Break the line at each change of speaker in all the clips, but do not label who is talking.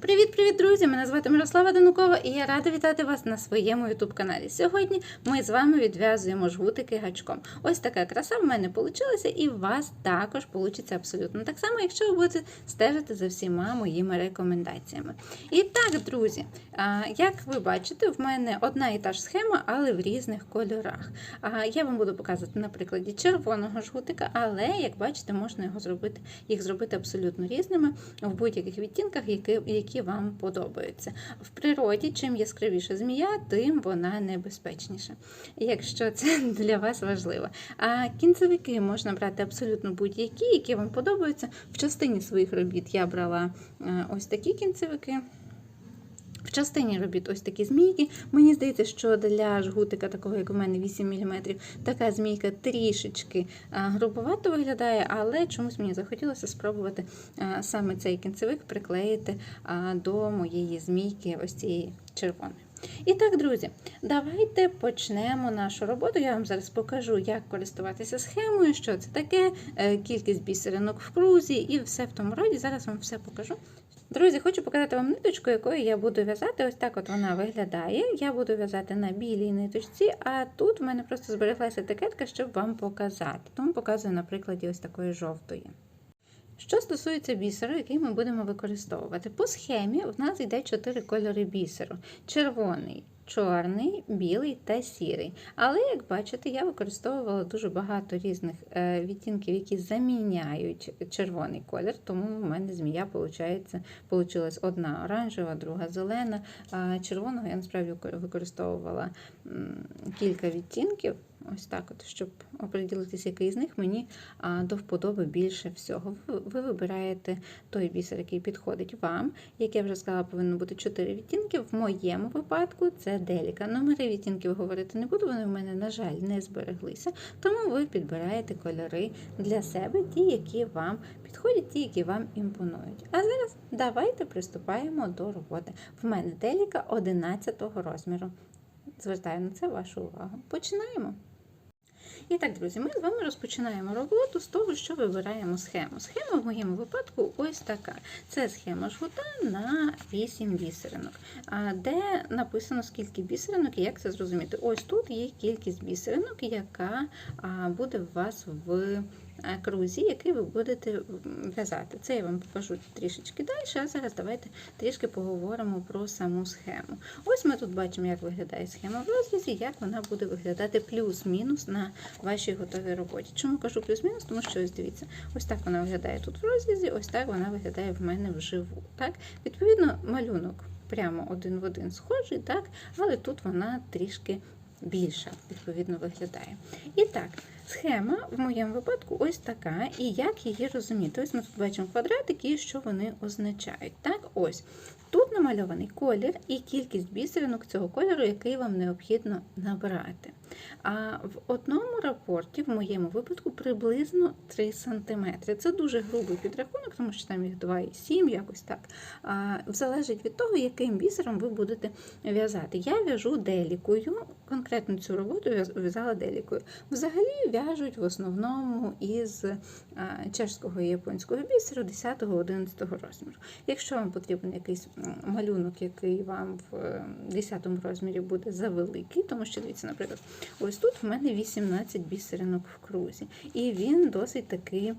Привіт-привіт, друзі! Мене звати Мирослава Данукова і я рада вітати вас на своєму youtube каналі. Сьогодні ми з вами відв'язуємо жгутики гачком. Ось така краса в мене вийшла, і в вас також вийде абсолютно так само, якщо ви будете стежити за всіма моїми рекомендаціями. І так, друзі, як ви бачите, в мене одна і та ж схема, але в різних кольорах. Я вам буду показувати на прикладі червоного жгутика, але як бачите, можна його зробити, їх зробити абсолютно різними в будь-яких відтінках, які, які вам подобаються. В природі, чим яскравіша змія, тим вона небезпечніша, якщо це для вас важливо. А кінцевики можна брати абсолютно будь-які, які вам подобаються. В частині своїх робіт я брала е, ось такі кінцевики. В частині робіт ось такі змійки. Мені здається, що для жгутика, такого як у мене 8 мм, така змійка трішечки грубовато виглядає, але чомусь мені захотілося спробувати саме цей кінцевик приклеїти до моєї змійки, ось цієї червоної. І так, друзі, давайте почнемо нашу роботу. Я вам зараз покажу, як користуватися схемою, що це таке, е, кількість бісеринок в крузі і все в тому роді. Зараз вам все покажу. Друзі, хочу показати вам ниточку, якою я буду в'язати. Ось так от вона виглядає. Я буду в'язати на білій ниточці, а тут в мене просто збереглася етикетка, щоб вам показати. Тому показую на прикладі ось такої жовтої. Що стосується бісеру, який ми будемо використовувати, по схемі в нас йде чотири кольори бісеру: червоний, чорний, білий та сірий. Але, як бачите, я використовувала дуже багато різних е, відтінків, які заміняють червоний колір, тому в мене змія вийшла одна оранжева, друга зелена. Червоного я насправді використовувала кілька відтінків. Ось так, от, щоб оприділитися, який з них мені до вподоби більше всього. Ви вибираєте той бісер, який підходить вам. Як я вже сказала, повинно бути 4 відтінки. В моєму випадку це деліка. Номери відтінків говорити не буду, вони в мене, на жаль, не збереглися. Тому ви підбираєте кольори для себе, ті, які вам підходять, ті, які вам імпонують. А зараз давайте приступаємо до роботи. В мене деліка 11 розміру. Звертаю на це вашу увагу. Починаємо. І так, друзі, ми з вами розпочинаємо роботу з того, що вибираємо схему. Схема в моєму випадку ось така. Це схема жгута на 8 бісеринок, де написано, скільки бісеринок і як це зрозуміти. Ось тут є кількість бісеринок, яка буде у вас в крузі, який ви будете в'язати. Це я вам покажу трішечки далі, а зараз давайте трішки поговоримо про саму схему. Ось ми тут бачимо, як виглядає схема в розрізі, як вона буде виглядати плюс-мінус на вашій готовій роботі. Чому кажу плюс-мінус? Тому що ось дивіться, ось так вона виглядає тут в розрізі, ось так вона виглядає в мене вживу. Так? Відповідно, малюнок прямо один в один схожий, так? але тут вона трішки більша, відповідно, виглядає. І так, схема в моєму випадку ось така, і як її розуміти? Ось ми тут бачимо квадратики і що вони означають. Так, ось. Тут намальований колір і кількість бісеринок цього кольору, який вам необхідно набрати. А в одному рапорті, в моєму випадку, приблизно 3 см. Це дуже грубий підрахунок, тому що там їх 2,7, якось так. А, Залежить від того, яким бісером ви будете в'язати. Я в'яжу делікою, конкретно цю роботу в'язала делікою. Взагалі в'яжуть в основному із чешського і японського бісеру 10-11 розміру. Якщо вам потрібен якийсь малюнок, який вам в 10 розмірі буде завеликий, тому що дивіться, наприклад, ось тут в мене 18 бісеринок в крузі, і він досить такий.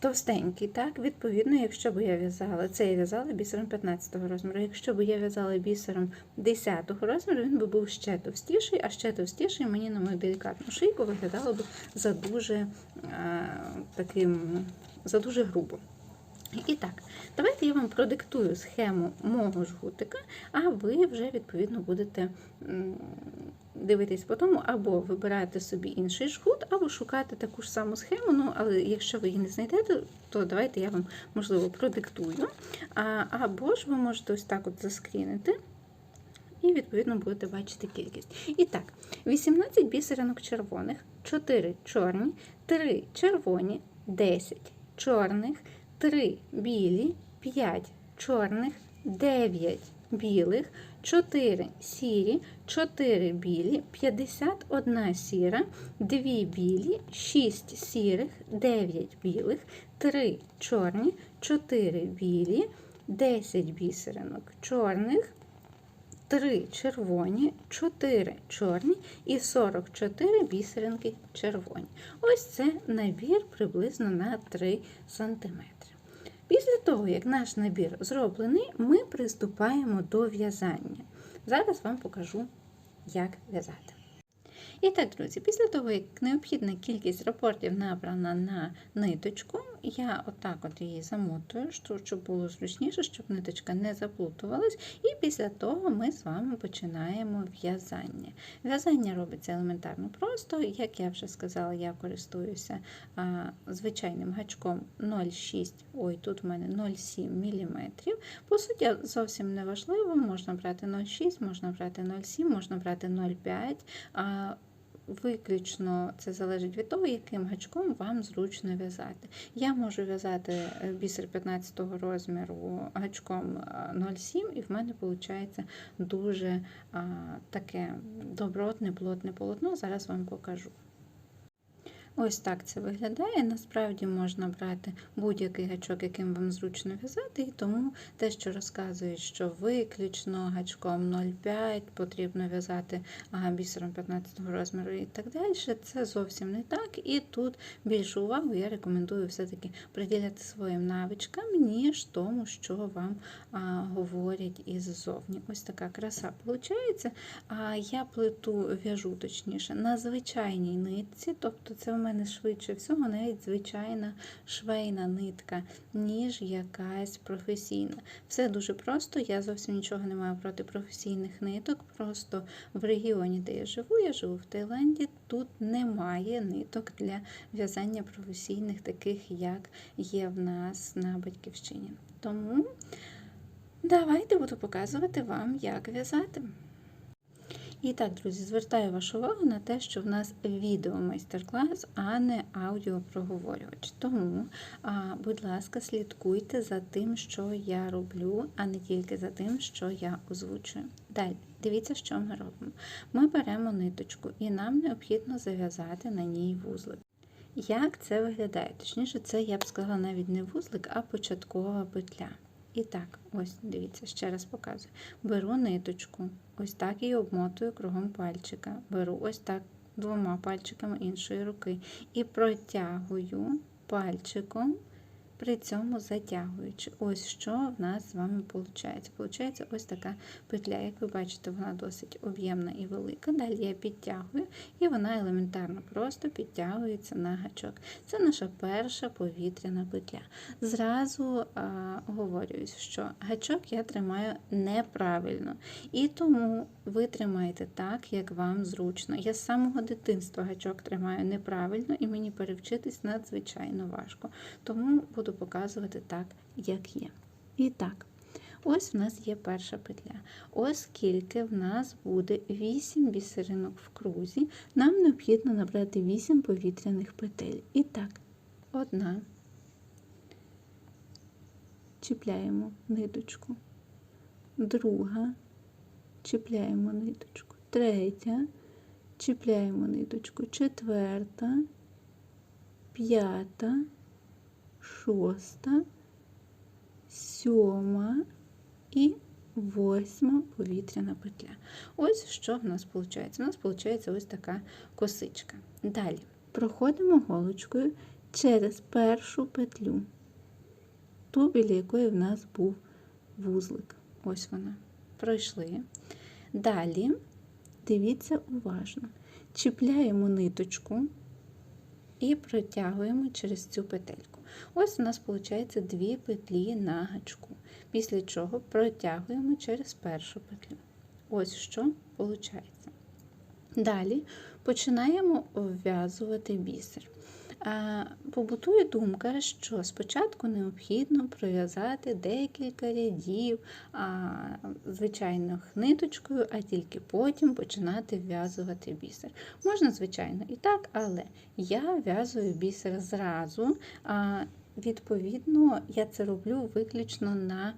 Товстенький, так, відповідно, якщо б я в'язала, це я в'язала бісером 15 розміру. Якщо б я в'язала бісером 10 розміру, він би був ще товстіший, а ще товстіший мені на мою делікатну шийку виглядало б за дуже а, таким, за дуже грубо. І так, давайте я вам продиктую схему мого жгутика, а ви вже, відповідно, будете дивитись по тому, або вибирати собі інший жгут, або шукати таку ж саму схему. Ну, але якщо ви її не знайдете, то давайте я вам, можливо, продиктую. А, Або ж ви можете ось так от заскрінити. І, відповідно, будете бачити кількість. І так, 18 бісеринок червоних, 4 чорні, 3 червоні, 10 чорних, 3 білі, 5 чорних, 9 білих, 4 сірі, 4 білі, 51 сіра, 2 білі, 6 сірих, 9 білих, 3 чорні, 4 білі, 10 бісеринок чорних, 3 червоні, 4 чорні і 44 бісеринки червоні. Ось це набір приблизно на 3 см. Після того, як наш набір зроблений, ми приступаємо до в'язання. Зараз вам покажу, як в'язати. І так, друзі, після того, як необхідна кількість рапортів набрана на ниточку, я отак от її замотую, щоб було зручніше, щоб ниточка не заплутувалась. І після того ми з вами починаємо в'язання. В'язання робиться елементарно просто. Як я вже сказала, я користуюся а, звичайним гачком 0,6, ой, тут в мене 0,7 мм. По суті, зовсім не важливо, можна брати 0,6, можна брати 0,7, можна брати 0,5. Виключно це залежить від того, яким гачком вам зручно в'язати. Я можу в'язати е, бісер 15 розміру гачком 0,7, і в мене виходить дуже таке добротне, плотне полотно. Зараз вам покажу. Ось так це виглядає. Насправді можна брати будь-який гачок, яким вам зручно в'язати, і тому те, що розказують, що виключно гачком 0,5 потрібно в'язати бісером 15 розміру і так далі, це зовсім не так. І тут більшу увагу я рекомендую все-таки приділяти своїм навичкам, ніж тому, що вам а, говорять іззовні. Ось така краса виходить. А я плиту в'яжу точніше на звичайній нитці, тобто це в мене швидше всього навіть звичайна швейна нитка, ніж якась професійна. Все дуже просто, я зовсім нічого не маю проти професійних ниток. Просто в регіоні, де я живу, я живу в Таїланді, тут немає ниток для в'язання професійних, таких, як є в нас на батьківщині. Тому давайте буду показувати вам, як в'язати. І так, друзі, звертаю вашу увагу на те, що в нас відео майстер-клас, а не аудіопроговорювач. Тому, будь ласка, слідкуйте за тим, що я роблю, а не тільки за тим, що я озвучую. Далі, дивіться, що ми робимо. Ми беремо ниточку, і нам необхідно зав'язати на ній вузлик. Як це виглядає? Точніше, це я б сказала навіть не вузлик, а початкова петля. І так, ось дивіться, ще раз показую. Беру ниточку, ось так її обмотую кругом пальчика. Беру ось так двома пальчиками іншої руки і протягую пальчиком при цьому затягуючи. Ось що в нас з вами виходить. Получається ось така петля. Як ви бачите, вона досить об'ємна і велика. Далі я підтягую, і вона елементарно просто підтягується на гачок. Це наша перша повітряна петля. Зразу а, говорюсь, що гачок я тримаю неправильно. І тому ви тримаєте так, як вам зручно. Я з самого дитинства гачок тримаю неправильно, і мені перевчитись надзвичайно важко. Тому буду буду показувати так, як є. І так, ось в нас є перша петля. Оскільки в нас буде 8 бісеринок в крузі, нам необхідно набрати 8 повітряних петель. І так, одна, чіпляємо ниточку, друга, чіпляємо ниточку, третя, чіпляємо ниточку, четверта, п'ята шоста, сьома і восьма повітряна петля. Ось що в нас виходить. У нас виходить ось така косичка. Далі проходимо голочкою через першу петлю, ту, біля якої в нас був вузлик. Ось вона. Пройшли. Далі, дивіться уважно, чіпляємо ниточку і протягуємо через цю петельку. Ось у нас виходить дві петлі на гачку, після чого протягуємо через першу петлю. Ось що виходить. Далі починаємо вв'язувати бісер. Побутує думка, що спочатку необхідно пров'язати декілька рядів звичайно ниточкою, а тільки потім починати вв'язувати бісер. Можна, звичайно, і так, але я в'язую бісер зразу. Відповідно, я це роблю виключно на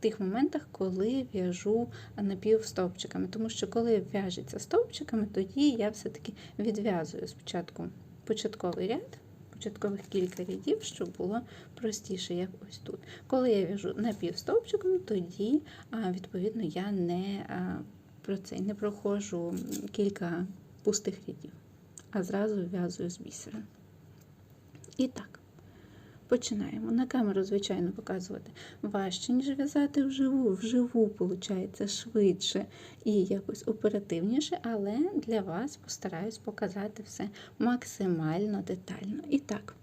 тих моментах, коли в'яжу напівстовпчиками. Тому що, коли в'яжеться стовпчиками, тоді я все-таки відв'язую спочатку початковий ряд, початкових кілька рядів, щоб було простіше, як ось тут. Коли я в'яжу напівстовпчиком, тоді відповідно я не про це не проходжу кілька пустих рядів, а зразу в'язую з бісера. І так. Починаємо. На камеру, звичайно, показувати важче, ніж в'язати вживу. Вживу, виходить, швидше і якось оперативніше, але для вас постараюсь показати все максимально детально. І так,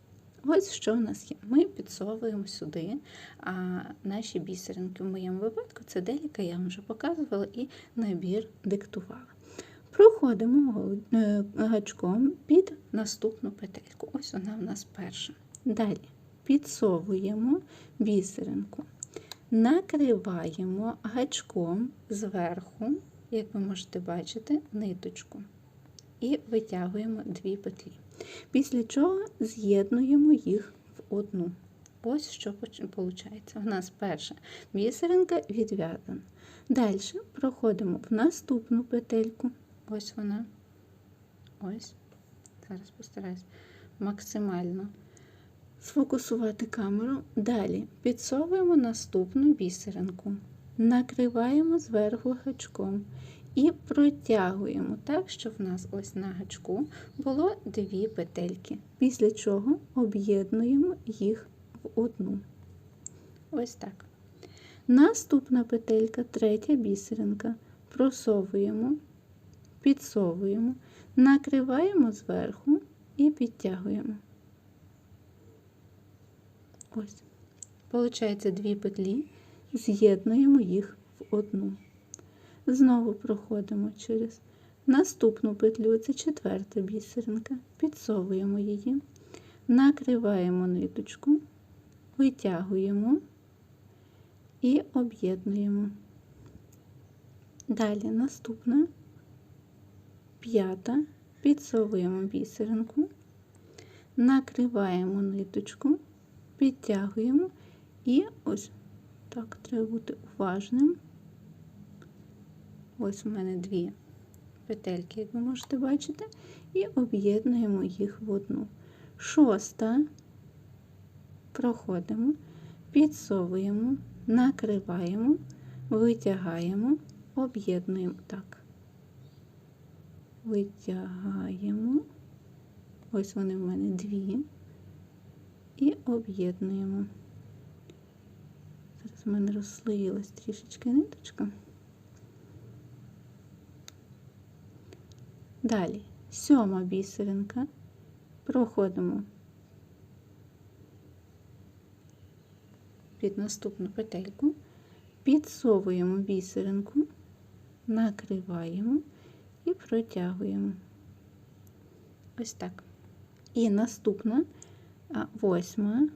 ось що в нас є. Ми підсовуємо сюди а, наші бісеринки. В моєму випадку це деліка, я вам вже показувала, і набір диктувала. Проходимо е, гачком під наступну петельку. Ось вона в нас перша. Далі підсовуємо бісеринку, накриваємо гачком зверху, як ви можете бачити, ниточку і витягуємо дві петлі. Після чого з'єднуємо їх в одну. Ось що виходить. У нас перша бісеринка відв'язана. Далі проходимо в наступну петельку. Ось вона. Ось. Зараз постараюсь максимально сфокусувати камеру. Далі підсовуємо наступну бісеринку, накриваємо зверху гачком і протягуємо так, щоб в нас ось на гачку було дві петельки, після чого об'єднуємо їх в одну. Ось так. Наступна петелька, третя бісеринка, просовуємо, підсовуємо, накриваємо зверху і підтягуємо. Ось. Получається дві петлі, з'єднуємо їх в одну. Знову проходимо через наступну петлю, це четверта бісеринка, підсовуємо її, накриваємо ниточку, витягуємо і об'єднуємо. Далі наступна п'ята, підсовуємо бісеринку, накриваємо ниточку підтягуємо. І ось так, треба бути уважним. Ось у мене дві петельки, як ви можете бачити, і об'єднуємо їх в одну. Шоста. Проходимо, підсовуємо, накриваємо, витягаємо, об'єднуємо. Так. Витягаємо. Ось вони в мене дві і об'єднуємо. Зараз в мене розслоїлась трішечки ниточка. Далі сьома бісеринка, проходимо під наступну петельку, підсовуємо бісеринку, накриваємо і протягуємо. Ось так. І наступна восьма.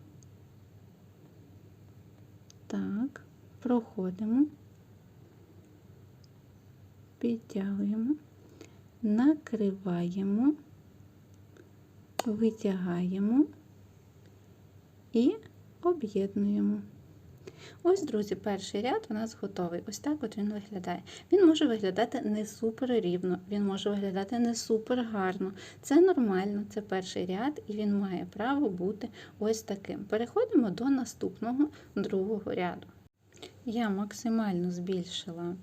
Так, проходимо, підтягуємо, накриваємо, витягаємо і об'єднуємо. Ось, друзі, перший ряд у нас готовий. Ось так от він виглядає. Він може виглядати не супер рівно, він може виглядати не супер гарно. Це нормально, це перший ряд, і він має право бути ось таким. Переходимо до наступного другого ряду. Я максимально збільшила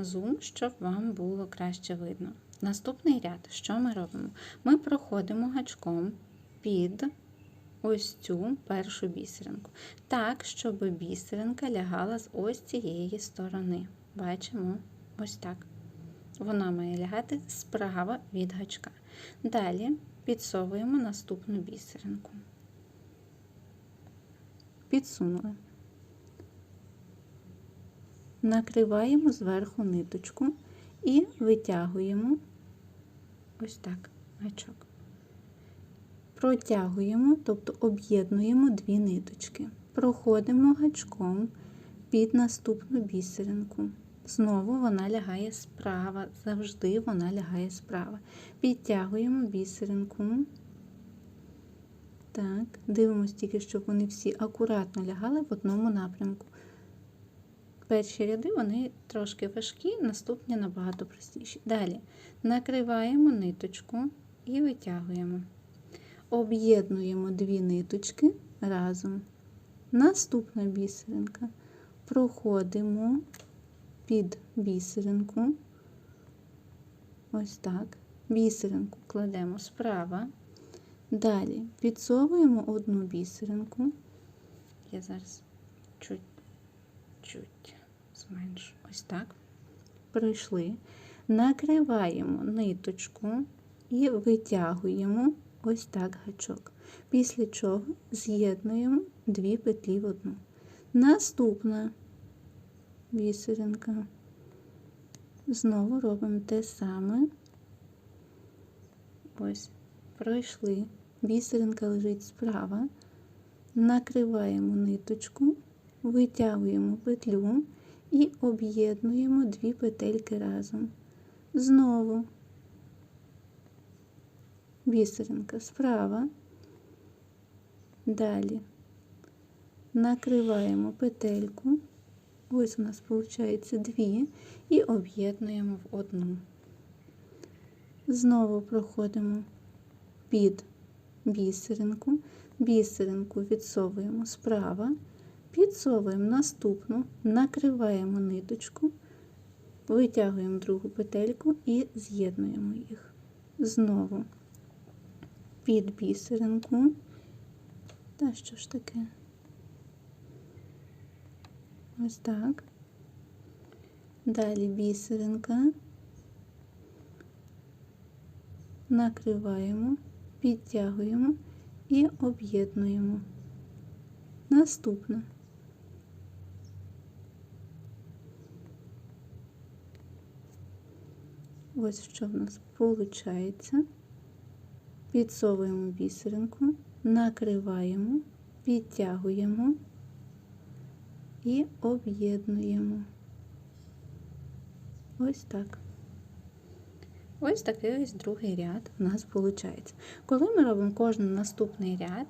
зум, щоб вам було краще видно. Наступний ряд, що ми робимо? Ми проходимо гачком під ось цю першу бісеринку. Так, щоб бісеринка лягала з ось цієї сторони. Бачимо ось так. Вона має лягати справа від гачка. Далі підсовуємо наступну бісеринку. Підсунули. Накриваємо зверху ниточку і витягуємо ось так гачок протягуємо, тобто об'єднуємо дві ниточки, проходимо гачком під наступну бісеринку. Знову вона лягає справа, завжди вона лягає справа. Підтягуємо бісеринку. Так, дивимося тільки, щоб вони всі акуратно лягали в одному напрямку. Перші ряди вони трошки важкі, наступні набагато простіші. Далі накриваємо ниточку і витягуємо об'єднуємо дві ниточки разом. Наступна бісеринка. Проходимо під бісеринку. Ось так. Бісеринку кладемо справа. Далі підсовуємо одну бісеринку. Я зараз чуть-чуть зменшу. Ось так. Пройшли. Накриваємо ниточку і витягуємо ось так гачок. Після чого з'єднуємо дві петлі в одну. Наступна бісеринка. Знову робимо те саме. Ось, пройшли. Бісеринка лежить справа. Накриваємо ниточку, витягуємо петлю і об'єднуємо дві петельки разом. Знову бісеринка справа. Далі накриваємо петельку. Ось у нас виходить дві, і об'єднуємо в одну. Знову проходимо під бісеринку, бісеринку відсовуємо справа, підсовуємо наступну, накриваємо ниточку, витягуємо другу петельку і з'єднуємо їх. Знову під бісеринку. Та що ж таке? Ось так. Далі бісеринка. Накриваємо, підтягуємо і об'єднуємо. Наступне. Ось що в нас виходить. Підсовуємо бісеринку, накриваємо, підтягуємо і об'єднуємо. Ось так. Ось такий ось другий ряд у нас виходить. Коли ми робимо кожен наступний ряд,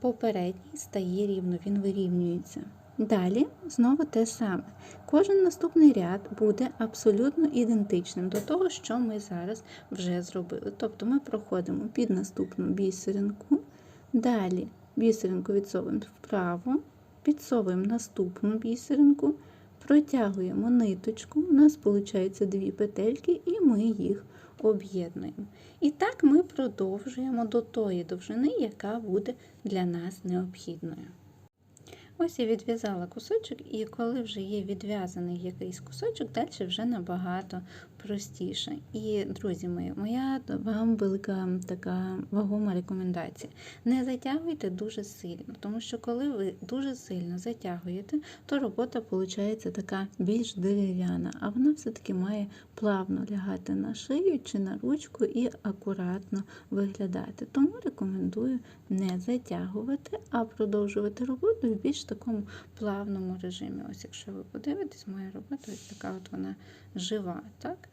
попередній стає рівно, він вирівнюється. Далі знову те саме. Кожен наступний ряд буде абсолютно ідентичним до того, що ми зараз вже зробили. Тобто ми проходимо під наступну бісеринку, далі бісеринку відсовуємо вправо, підсовуємо наступну бісеринку, протягуємо ниточку, у нас виходить дві петельки, і ми їх об'єднуємо. І так ми продовжуємо до тої довжини, яка буде для нас необхідною. Ось я відв'язала кусочок, і коли вже є відв'язаний якийсь кусочок, далі вже набагато простіше. І, друзі мої, моя вам велика така вагома рекомендація. Не затягуйте дуже сильно, тому що коли ви дуже сильно затягуєте, то робота виходить така більш дерев'яна, а вона все-таки має плавно лягати на шию чи на ручку і акуратно виглядати. Тому рекомендую не затягувати, а продовжувати роботу в більш такому плавному режимі. Ось якщо ви подивитесь, моя робота ось така от вона жива. так?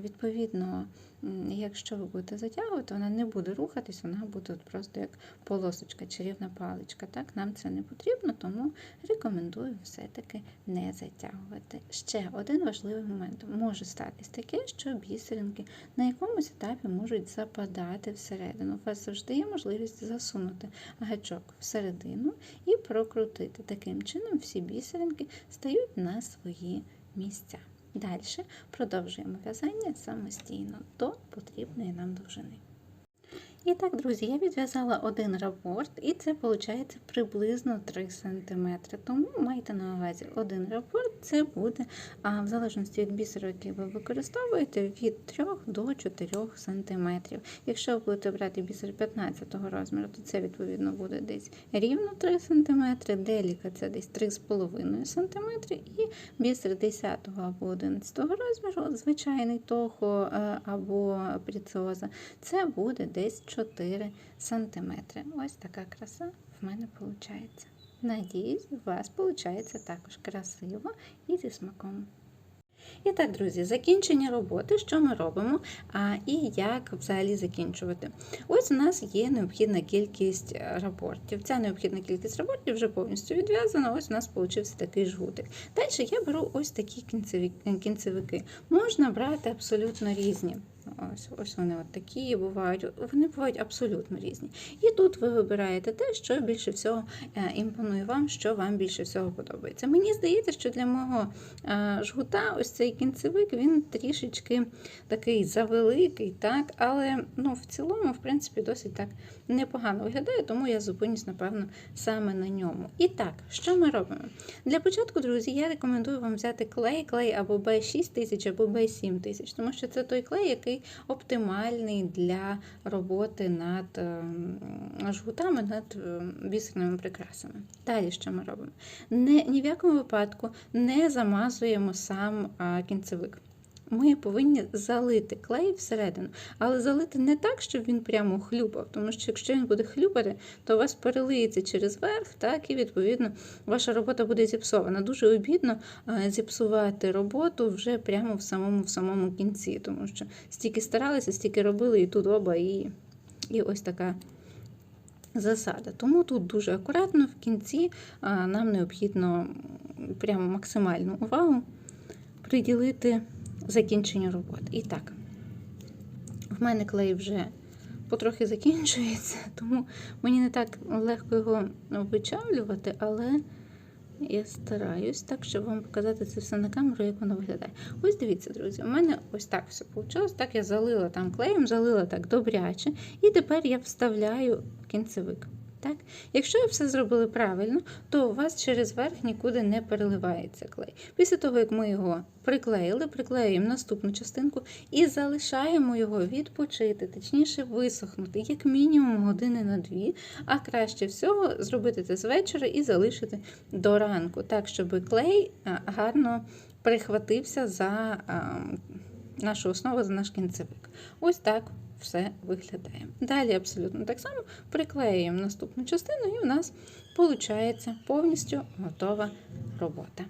Відповідно, якщо ви будете затягувати, вона не буде рухатись, вона буде просто як полосочка, чарівна паличка. Так, Нам це не потрібно, тому рекомендую все-таки не затягувати. Ще один важливий момент може статись таке, що бісеринки на якомусь етапі можуть западати всередину. У вас завжди є можливість засунути гачок всередину і прокрутити. Таким чином всі бісеринки стають на свої місця. Далі продовжуємо в'язання самостійно до потрібної нам довжини. І так, друзі, я відв'язала один рапорт, і це виходить приблизно 3 см. Тому майте на увазі один рапорт, це буде, а в залежності від бісеру, який ви використовуєте, від 3 до 4 см. Якщо ви будете брати бісер 15 розміру, то це відповідно буде десь рівно 3 см, деліка це десь 3,5 см, і бісер 10 або 11 розміру, звичайний тохо е, або пріціоза, це буде десь 4 см. Ось така краса в мене виходить. Надіюсь, у вас виходить також красиво і зі смаком. І так, друзі, закінчення роботи, що ми робимо, а, і як взагалі закінчувати. Ось у нас є необхідна кількість рапортів. Ця необхідна кількість рапортів вже повністю відв'язана. Ось у нас вийшов такий жгутик. Далі я беру ось такі кінцевики. Можна брати абсолютно різні. Ось, ось вони от такі бувають. Вони бувають абсолютно різні. І тут ви вибираєте те, що більше всього е, імпонує вам, що вам більше всього подобається. Мені здається, що для мого е, жгута ось цей кінцевик він трішечки такий завеликий, так, але ну, в цілому, в принципі, досить так непогано виглядає, тому я зупинюсь, напевно, саме на ньому. І так, що ми робимо? Для початку, друзі, я рекомендую вам взяти клей, клей або B6000, або B7000, тому що це той клей, який оптимальний для роботи над ем, жгутами, над ем, бісерними прикрасами. Далі що ми робимо? Не, ні в якому випадку не замазуємо сам кінцевик. Ми повинні залити клей всередину, але залити не так, щоб він прямо хлюпав, тому що якщо він буде хлюпати, то у вас перелиється через верх, так і відповідно ваша робота буде зіпсована. Дуже обідно зіпсувати роботу вже прямо в самому в самому кінці, тому що стільки старалися, стільки робили, і тут оба, і, і ось така. Засада. Тому тут дуже акуратно в кінці а, нам необхідно прямо максимальну увагу приділити закінченню роботи. І так, в мене клей вже потрохи закінчується, тому мені не так легко його вичавлювати, але я стараюсь так, щоб вам показати це все на камеру, як воно виглядає. Ось дивіться, друзі, у мене ось так все вийшло. Так я залила там клеєм, залила так добряче, і тепер я вставляю кінцевик. Так? Якщо ви все зробили правильно, то у вас через верх нікуди не переливається клей. Після того, як ми його приклеїли, приклеюємо наступну частинку і залишаємо його відпочити, точніше висохнути, як мінімум години на дві, а краще всього зробити це з вечора і залишити до ранку, так, щоб клей гарно прихватився за а, нашу основу, за наш кінцевик. Ось так все виглядає. Далі абсолютно так само приклеюємо наступну частину, і у нас виходить повністю готова робота.